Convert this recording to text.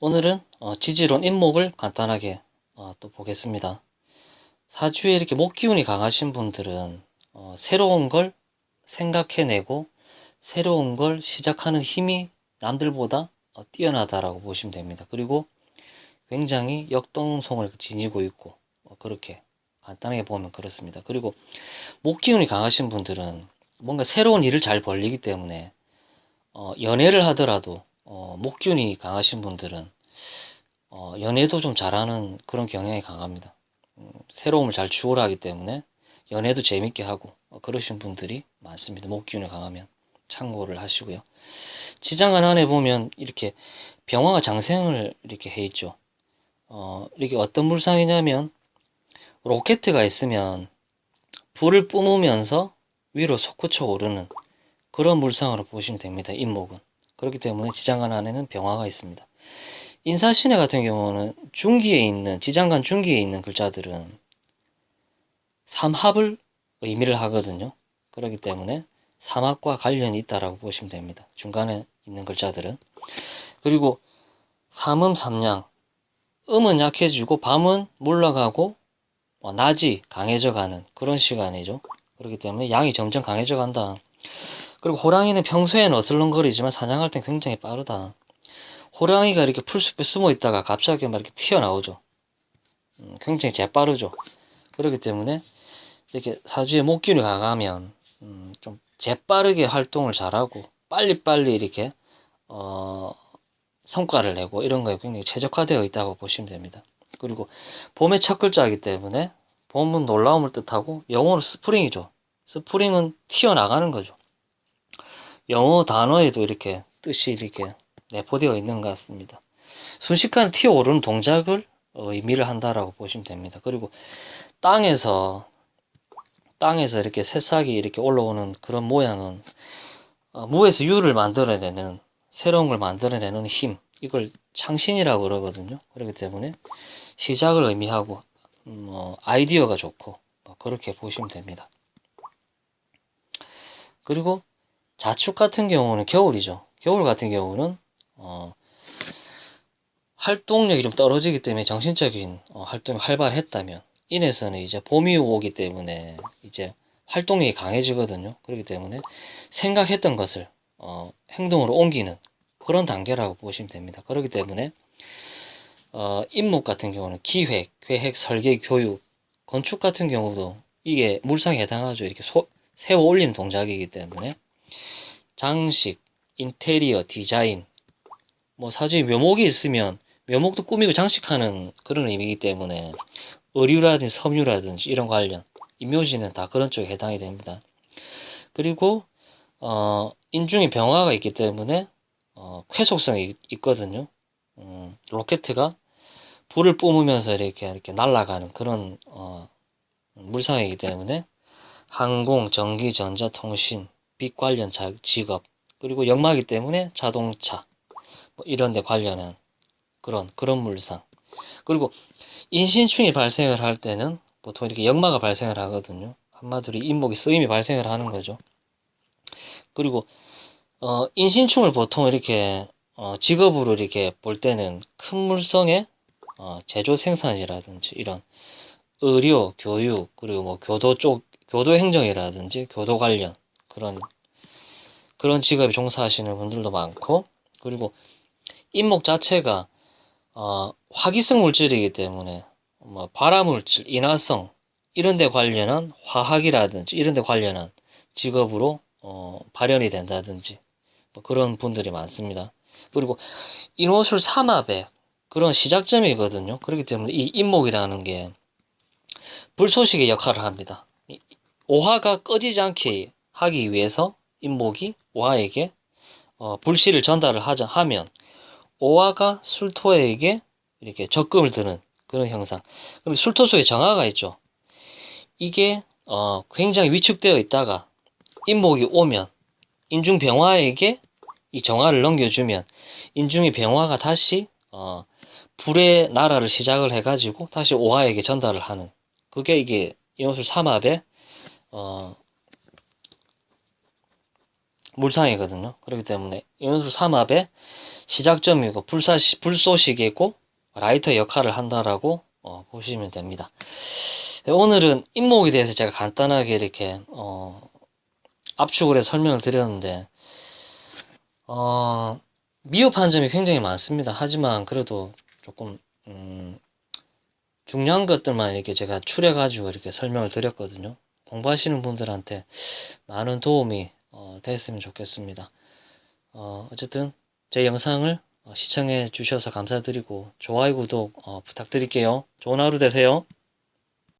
오늘은 어, 지지론 인목을 간단하게 어, 또 보겠습니다. 사주에 이렇게 목 기운이 강하신 분들은 어, 새로운 걸 생각해내고 새로운 걸 시작하는 힘이 남들보다 어, 뛰어나다라고 보시면 됩니다. 그리고 굉장히 역동성을 지니고 있고 어, 그렇게 간단하게 보면 그렇습니다. 그리고 목 기운이 강하신 분들은 뭔가 새로운 일을 잘 벌리기 때문에 어, 연애를 하더라도 어, 목 기운이 강하신 분들은 어, 연애도 좀 잘하는 그런 경향이 강합니다. 음, 새로움을 잘 추구하기 때문에 연애도 재밌게 하고 어, 그러신 분들이 많습니다. 목 기운이 강하면 참고를 하시고요. 지장간 안에 보면 이렇게 병화가 장생을 이렇게 해 있죠. 어, 이렇게 어떤 물상이냐면 로켓가 있으면 불을 뿜으면서 위로 솟구쳐 오르는 그런 물상으로 보시면 됩니다. 인목은. 그렇기 때문에 지장간 안에는 병화가 있습니다. 인사신해 같은 경우는 중기에 있는 지장간 중기에 있는 글자들은 삼합을 의미를 하거든요. 그렇기 때문에 삼합과 관련이 있다라고 보시면 됩니다. 중간에 있는 글자들은 그리고 삼음 삼양 음은 약해지고 밤은 물러가고 어, 낮이 강해져 가는 그런 시간이죠. 그렇기 때문에 양이 점점 강해져 간다. 그리고 호랑이는 평소에는 어슬렁거리지만 사냥할 땐 굉장히 빠르다. 호랑이가 이렇게 풀숲에 숨어 있다가 갑자기 막 이렇게 튀어나오죠. 음, 굉장히 재빠르죠. 그렇기 때문에 이렇게 사주에 목기운이 강하면 음, 좀 재빠르게 활동을 잘하고 빨리빨리 이렇게 어, 성과를 내고 이런 거에 굉장히 최적화되어 있다고 보시면 됩니다. 그리고 봄의 첫 글자이기 때문에 봄은 놀라움을 뜻하고 영어로 스프링이죠. 스프링은 튀어나가는 거죠. 영어 단어에도 이렇게 뜻이 이렇게 내포되어 있는 것 같습니다. 순식간에 튀어오르는 동작을 어, 의미를 한다라고 보시면 됩니다. 그리고 땅에서 땅에서 이렇게 새싹이 이렇게 올라오는 그런 모양은 어, 무에서 유를 만들어내는 새로운 걸 만들어내는 힘 이걸 창신이라고 그러거든요. 그렇기 때문에 시작을 의미하고 음, 뭐 아이디어가 좋고 뭐 그렇게 보시면 됩니다. 그리고 자축 같은 경우는 겨울이죠. 겨울 같은 경우는 어, 활동력이 좀 떨어지기 때문에 정신적인 어, 활동이 활발했다면 인에서는 이제 봄이 오기 때문에 이제 활동력이 강해지거든요. 그렇기 때문에 생각했던 것을 어, 행동으로 옮기는 그런 단계라고 보시면 됩니다. 그렇기 때문에 어, 임목 같은 경우는 기획, 계획, 설계, 교육, 건축 같은 경우도 이게 물상에 해당하죠. 이렇게 소, 세워 올리는 동작이기 때문에 장식, 인테리어, 디자인, 뭐 사주에 묘목이 있으면 묘목도 꾸미고 장식하는 그런 의미이기 때문에 의류라든지 섬유라든지 이런 관련 임묘지는 다 그런 쪽에 해당이 됩니다. 그리고 어, 인중에 병화가 있기 때문에 어, 쾌속성이 있거든요. 음, 로켓가 불을 뿜으면서 이렇게 이렇게 날아가는 그런 어, 물상이기 때문에 항공, 전기, 전자, 통신, 빛 관련 직업 그리고 역마기 때문에 자동차 뭐 이런 데 관련한 그런 그런 물상. 그리고 인신충이 발생을 할 때는 보통 이렇게 역마가 발생을 하거든요. 한마디로 인목이 쓰임이 발생을 하는 거죠. 그리고 어, 인신충을 보통 이렇게 어, 직업으로 이렇게 볼 때는 큰 물성의 어, 제조 생산이라든지 이런 의료, 교육 그리고 뭐 교도 쪽 교도 행정이라든지 교도 관련 그런 그런 직업에 종사하시는 분들도 많고 그리고 인목 자체가 어, 화기성 물질이기 때문에 뭐 발화물질, 인화성 이런 데 관련한 화학이라든지 이런 데 관련한 직업으로 어, 발현이 된다든지 뭐 그런 분들이 많습니다. 그리고 인호술 삼합의 그런 시작점이거든요. 그렇기 때문에 이 인목이라는 게 불소식의 역할을 합니다. 오화가 꺼지지 않게 하기 위해서 인목이 오화에게 어, 불씨를 전달을 하자 하면 오화가 술토에게 이렇게 적금을 드는 그런 형상. 그럼 술토 속에 정화가 있죠. 이게 어, 굉장히 위축되어 있다가 인목이 오면 인중 병화에게 이 정화를 넘겨주면 인중의 병화가 다시 어, 불의 나라를 시작을 해가지고 다시 오화에게 전달을 하는 그게 이게 인호술 삼합의 어, 물상이거든요. 그렇기 때문에 인원수 삼합의 시작점이고 불사시, 불쏘시개고 라이터 역할을 한다라고 어, 보시면 됩니다. 네, 오늘은 잇목에 대해서 제가 간단하게 이렇게 어, 압축을 해서 설명을 드렸는데 어, 미흡한 점이 굉장히 많습니다. 하지만 그래도 조금 음, 중요한 것들만 이렇게 제가 추려 가지고 이렇게 설명을 드렸거든요. 공부하시는 분들한테 많은 도움이 어, 됐으면 좋겠습니다. 어, 어쨌든 제 영상을 어, 시청해 주셔서 감사드리고 좋아요 구독 어, 부탁드릴게요. 좋은 하루 되세요.